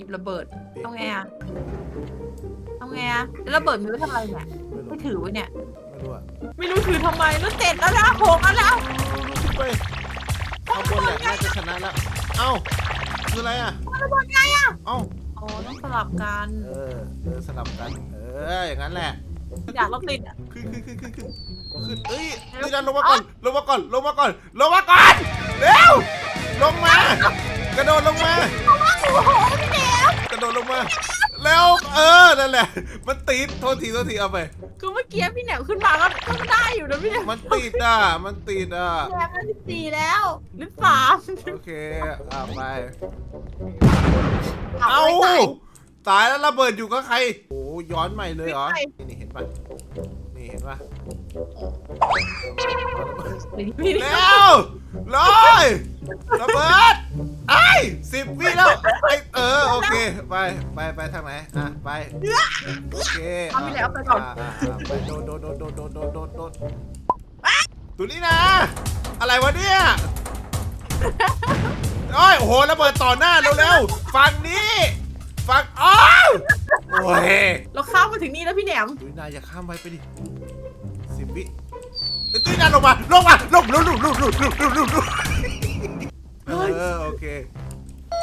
ิบระเบิดต้องไงอะต้องไงอะแล้วระเบิดมีไวทำอะไรเนี่ยไม่ถือวะเนี่ย ไม่รู้อะไม่รู้ถือทำไมแล้เจ็ดแล้วนะหกแล้วนไปข้าบนแหงจะชนะแล้ว เอ้าคืออะไรอะระเบิดไงอะเอ้าอ๋อต้องสลับกันเออเออสลับกันเอออย่างนั้นแหละอยากรถติดอะขึ้นขึ้นขึ้นขึ้เฮ้ยนี่ดันลงมาก่อนลงมาก่อนลงมาก่อนลงมาก่อนเร็วลงมากระโดดลงมา โอ้โหเโดดลงมา แล้วเออนั่นแหละ มันติดโทษทีโทษทีเอาไป คือเมื่อกี้พี่แหนมขึ้นมาก็ก็ได้อยู่นะพี่มันติดอะ มันติดอะ แหนมันตีแล้วหรือสามโอเคอ่ไปเอาตาย ตายแล้วระเบิดอยู่กับใครโอ้ย้อนใหม่เลยเหรอนี่เห็นปะนี่เห็นป่แแล้วลอยระเบิดไอ้สิบวิแล้วไอ ไปไปไปทางไหนอะไปโอเคเอาไปเลยเอไปก่อนไปโดดโดดโดดโดดโดดโดดโดดตัวนี้นะ อะไรวะเนี่ยโอ้ยโหระเบิดต่อหน้าเร็วๆฝั่งนี้ฝั่งอ้าวโอ้ยเราข้ามมาถึงนี่แล้วพี่แหนมตุ้ยนาอย่าข้ามไปไปดิสิบวิตุ้ยตุนาลงมาลงมาลงลงลงลงลงลงลงลุลุเออโอเค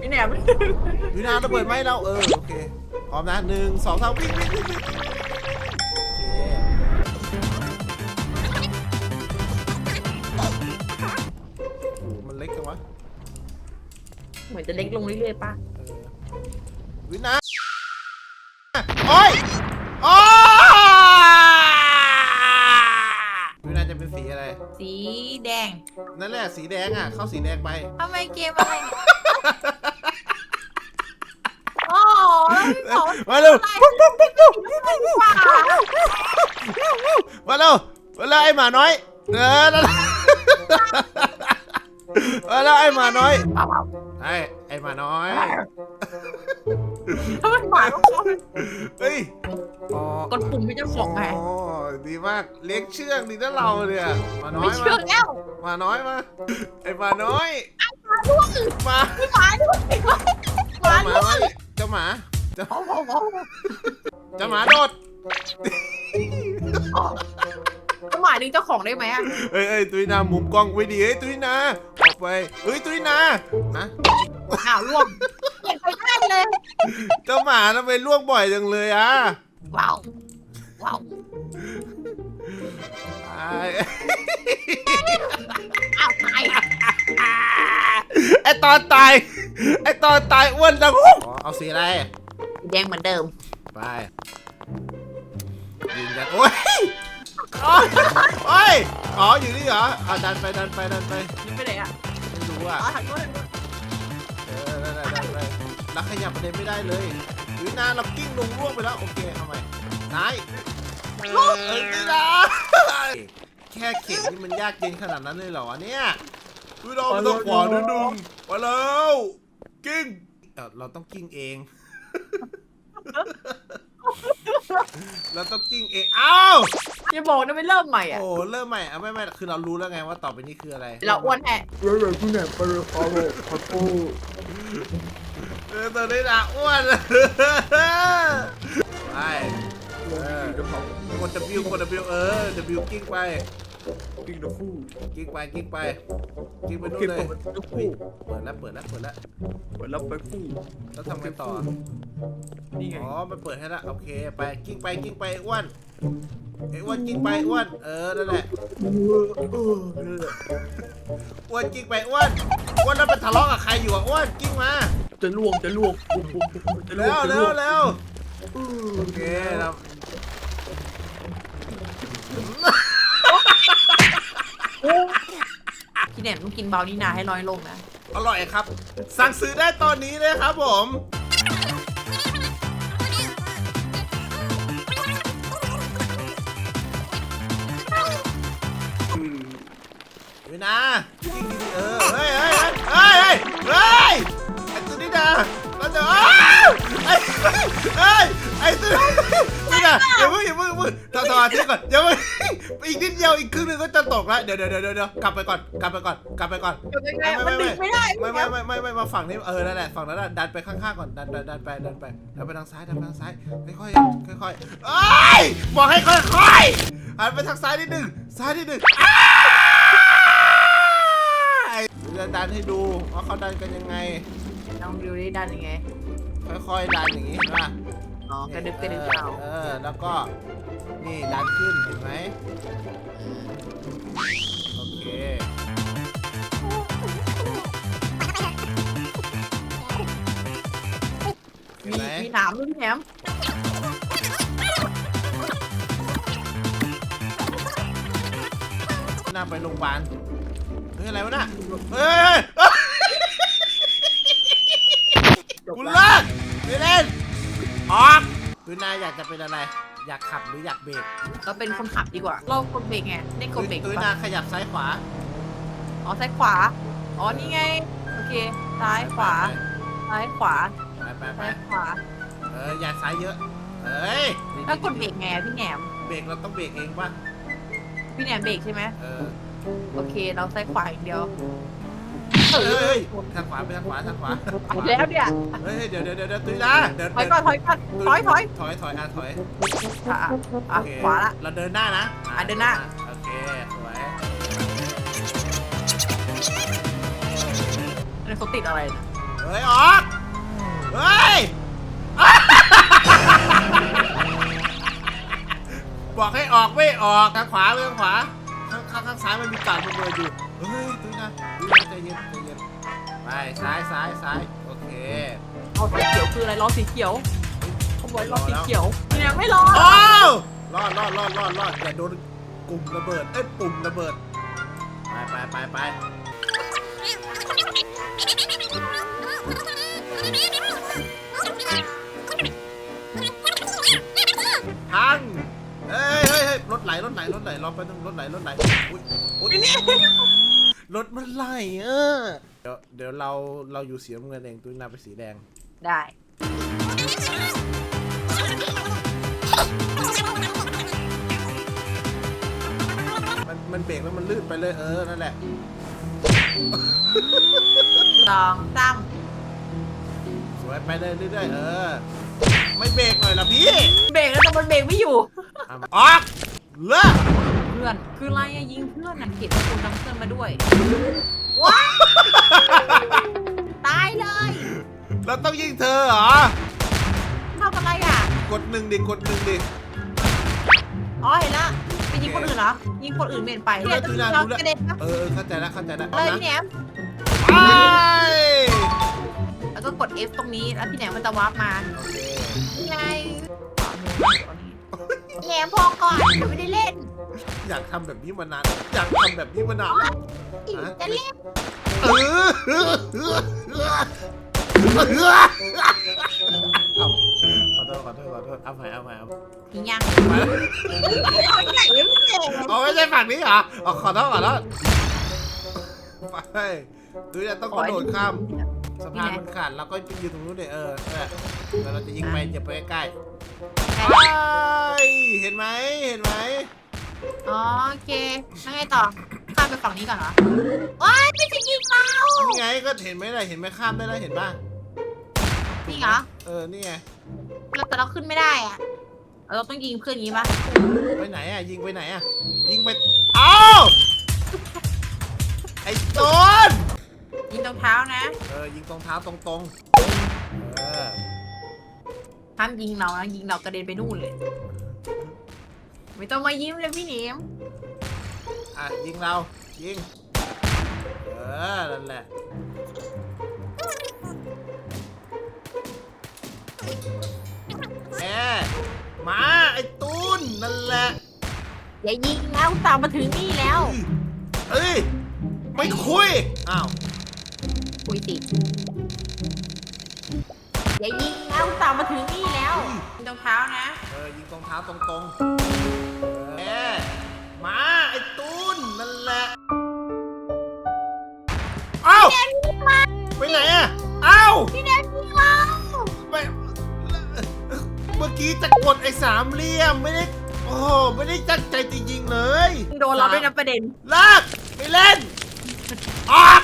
พี่แหนมวินาระเบิดไหมเราเออโอเคพร้อมนะหนึ่งสองสามวิ่งวิ่งวิ่งวิ่งโอเคโอ้มันเล็กจังวะเหมือนจะเล็กลงเรื่อยๆป่ะเออวินาโอ้ยโอ้วินาจะเป็นสีอะไร สีแดง นั่นแหละสีแดงอะ เข้าสีแดงไป ทำไมเกมอะไรเนี่ยโอ้ แล้วพี่บอกว่ามาเร็วปุ๊บปุ๊บปุ๊บปุ๊บว่ามาเร็วมาเร็วไอ้หมาน้อยเออนั่นแหละมาเร็วไอ้หมาน้อยเปล่าไอ้ไอ้หมาน้อยๆถ้ามันหมายว่าเขาเฮ้ยอ๋อกดปุ่มเป็นเจ้าของไงอ๋อดีมากเลี้ยงเชือกดีนะเราเนี่ยหมาน้อไม่ยเชื่มาอแล้วหมาน้อยมาไอ้หมาน้อยมาด้วยมาไม่หมายด้วยมาเจ้าหมาด้วยไว้เจ้าหมาเจ้าโอ้โหเจ้าหมาโดดจะหมายถึงเจ้าของได้ไหมอะเอ้ยเอ้ยตุยนามุมกล้องไว้ดีเฮ้ยตุยนาออกไปเฮ้ยตุยนาฮะอ้าวร่วงเห็นไปได้เลยเจ้าหมาทำไมล่วงบ่อยจังเลยอะว้าวว้าวไอ้อ้าวตายอะไอตอนตายไอตอนตายอ้วนจังอ๋อเอาสีอะไร แดงเหมือนเดิม ไปยิงกันโอ้ยโอ้ยโอ้ยอ๋ออยู่นี่เหรออะดันไปดันไปดันไปนี่ไปไหนอะไม่รู้อ๋อะอถังนู้นเออนั่นแหละดันไปรักขยับประเด็นไม่ได้เลยวินาเรากิ้งลงร่วงไปแล้วโอเคเอาใหม่นายเออเออนี่นะแค่เข็มนี่มันยากเย็นขนาดนั้นเลยเหรอเนี่ยวินามันต้องขวานิดนึงไปแล้วกิ้งเอ่อเราต้องกิ้งเอง เราต้องกิ้งเองเอ้าอย่าบอกนะไม่เริ่มใหม่อะ โอ้เริ่มใหม่อะไม่ไม่คือเรารู้แล้วไงว่าต่อไปนี้คืออะไรเราอ้วนแฮะเออตอนนี้นะอ้วนไปเออกด W กด W เออ W กิ้งไป กิ้งตัวคู่กิ้งไปกิ้งไปกิ้งไปนู่นกิ้งเลยตัวตัวเฮ้ยคู่เปิดแล้วเปิดแล้วเปิดแล้วเปิดรับไปคู่แล้วทำไงต่อนี่ไงอ๋อมันเปิดให้แล้วโอเคไปกิ้งไปกิ้งไปอ้วนไอ้อ้วนกิ้งไปอ้วนเออนั่นแหละเออเออนั่นแหละอ้วนกิ้งไปอ้วนอ้วนแล้วไปทะเลาะกับใครอยู่อะอ้วนกิ้งมาจะล่วงจะล่วงปุ๊บปุ๊บปุ๊บจะล่วเร็งวจะเร็ล่ววงเร็วโอเคเรา พี่แหนมต้องกินเบานี่นาให้น้อยลงนะ อร่อยครับ สั่งซื้อได้ตอนนี้เลยครับผม อืมเวนายิงดีๆเออ เฮ้ยเฮ้ยเฮ้ยเฮ้ยเฮ้ไอ้ตัวนี้นะเราจะอ้าวไอ้เฮ้ยไอ้ตัวนี่นะอย่าเพิ่งอย่าเพิ่งอย่าเพิ่งทำสมาธิก่อนอย่าเพิ่ง อีกนิดเดียวอีกครึ่งหนึงก็จะตกแล้วเดี๋ยวเดี๋ยวเดี๋ยวเดี๋ยวกลับไปก่อนกลับไปก่อนกลับไปก่อนเดี๋ยวยังไงมันดึงไม่ได้ไม่ไม่ไม่ไม่ไม่มาฝั่งนี้เออนั่นแหละฝั่งนั้นน่ะดันไปข้างๆก่อนดันดันดันไปดันไปดันไปทางซ้ายดันไปทางซ้ายค่อยๆค่อยๆเอ้ยบอกให้ค่อยๆหันไปทางซ้ายนิดหนึงซ้ายนิดหนึงอ้ายเดี๋ยวจะดันให้ดูว่าเขาดันกันยังไง ลองดูดิดันยังไงค่อยๆดันอย่างนี้เห็นป่ะอ๋อกระดึบกระดึบเอาเออแล้วก็ นี่ดันขึ้นเห็นไหมโอเคเห็นมีไหมมีหนามด้วยพี่แหนมน่าไปโรงพยาบาลเฮ้ยอะไรวะน่ะเฮ้ยเฮ้ยจบกูละ เลิกไม่เล่นออกคือนายอยากจะเป็นอะไร อยากขับหรืออยากเบรกเราเป็นคนขับดีกว่า เรากดเบรกไงนี่กดเบรกตุยปะนาขยับซ้ายขวา อ๋อซ้ายขวา อ๋อนี่ไง โอเค ซ้ายขวา ซ้ายขวา ไปไปไปซ้ายขวา เอออย่าซ้ายเยอะ เอ้ยแล้วกดเบรกไงพี่แหนม เบรกเราต้องเบรกเองป่ะ พี่แหนมเบรกใช่ไหมเออ โอเค เราซ้ายขวาอย่างเดียว เฮ้ยทางขวาไปทางขวาทางขวาไปแล้วเนี่ยเฮ้ยเดี๋ยวเดี๋ยวเดี๋ยวเดี๋ยวตุยนาเดินถอยก่อนถอยก่อนถอยถอยถอยถอยอะถอยอะอะอะโอเคขวาละเราเดินหน้านะอะเดินหน้าโอเคสวยอันนี้เขาติดอะไรนะเฮ้ยออกเฮ้ยบอกให้ออกไม่ออกทางขวาไปทางขวาข้างข้างข้างซ้ายมันมีการมันเบอร์อยู่เฮ้ยตุยนาตุย ไปซ้ายซ้ายซ้ายโอเค เอาสีเขียวคืออะไรล้อสีเขียวเขาบอกล้อสีเขียวพี่แหนมไม่รอโอ้าวรอดรอดรอดรอดรอดอย่าโดนกลุ่มระเบิดเอ้ยปุ่มระเบิด ไปไปไปไปพังเฮ้ยเฮ้ยเฮ้ยรถไหลรถไหลรถไหลรอไปบนึงรถไหลรถไหลอุ้ยอุ้ยรถมันไหลเออ เดี๋ยวเดี๋ยวเราเราอยู่สีน้ำเงินเองตุ้ยนาไปสีแดง ได้ มันมันเบรกแล้วมันลื่นไปเลยเออนั่นแหละสองสามสวยไปเลยเรื่อยๆเออ ไม่เบรกหน่อยละพี่เบรกแล้วแต่มันเบรกไม่อยู่ อะออกเลิกเพื่อน คืออะไรอะยิงเพื่อนน่ะเก็บคุณนำเพื่อนมาด้วย ว้าว ตายเลยเราต้องยิงเธอเหรอ ทำอะไรอะ กดหนึ่งดิ กดหนึ่งดิ อ๋อเห็นละไปยิงคนอื่นเหรอ ยิงคนอื่นเมนไปเนี่ยต้องยิงเรากระเด็นปะเออเข้าใจแล้วเข้าใจแล้วเลยนะพี่แหนมไปแล้วก็กด F ตรงนี้ แล้วพี่แหนมมันจะวาร์ปมาโอเคนี่ไงแหนมพอก่อนเดี๋ยวไม่ได้เล่นอยากทำแบบนี้มานาน อยากทำแบบนี้มานานแล้ว อีกจะเล่น ขอโทษขอโทษขอโทษเอาใหม่เอาใหม่เอาใหม่ยิงยังไปเอาไม่ใช่ฝั่งนี้เหรอเอาขอโทษขอโทษไปดูจะต้องกระโดดข้ามสะพานมันขาดเราก็ไปยืนตรงนู้นเลยเออนั่นแหละแล้วเราจะยิงไปอย่าไปใกล้ไปเห็นไหมเห็นไหมอ๋อโอเคแล้วไงต่อ ไปฝั่งนี้ก่อนเหรอว้ายไม่ใช่ยิงเรานี่ไงก็เห็นไหมล่ะเห็นไหมข้ามได้แล้วเห็นป่ะจริงเหรอเออนี่ไงเราแต่เราขึ้นไม่ได้อะเราต้องยิงเพื่อนอย่างนี้ปะไปไหนอะยิงไปไหนอะยิงไปเอ้าไอ้ต้นยิงตรงเท้านะเออยิงตรงเท้าตรงๆเออห้ามยิงเรานะยิงเรากระเด็นไปนู่นเลย ไม่ต้องมายิ้มเลยพี่หนิมอะยิงเรา ยิง เออ นั่นแหละแอมา ไอ้ตูน นั่นแหละ อย่ายิงแล้วตามมาถึงนี่แล้ว เอ้ย ไม่คุย อ้าว คุยสิอย่ายิงแล้วตามมาถึงนี่แล้วยิงตรงเท้านะ เออ ยิงตรงเท้าตรงๆเออ มา ไอ้ ไปไหนอะเอ้าพี่แดนยิงเราไปเมื่อกี้กี้จะกดไอ้สามเหลี่ยมไม่ได้ โอ้โหไม่ได้ตั้งใจจะยิงเลย โดนเราด้วยนะประเด็นลากไปเล่น ออก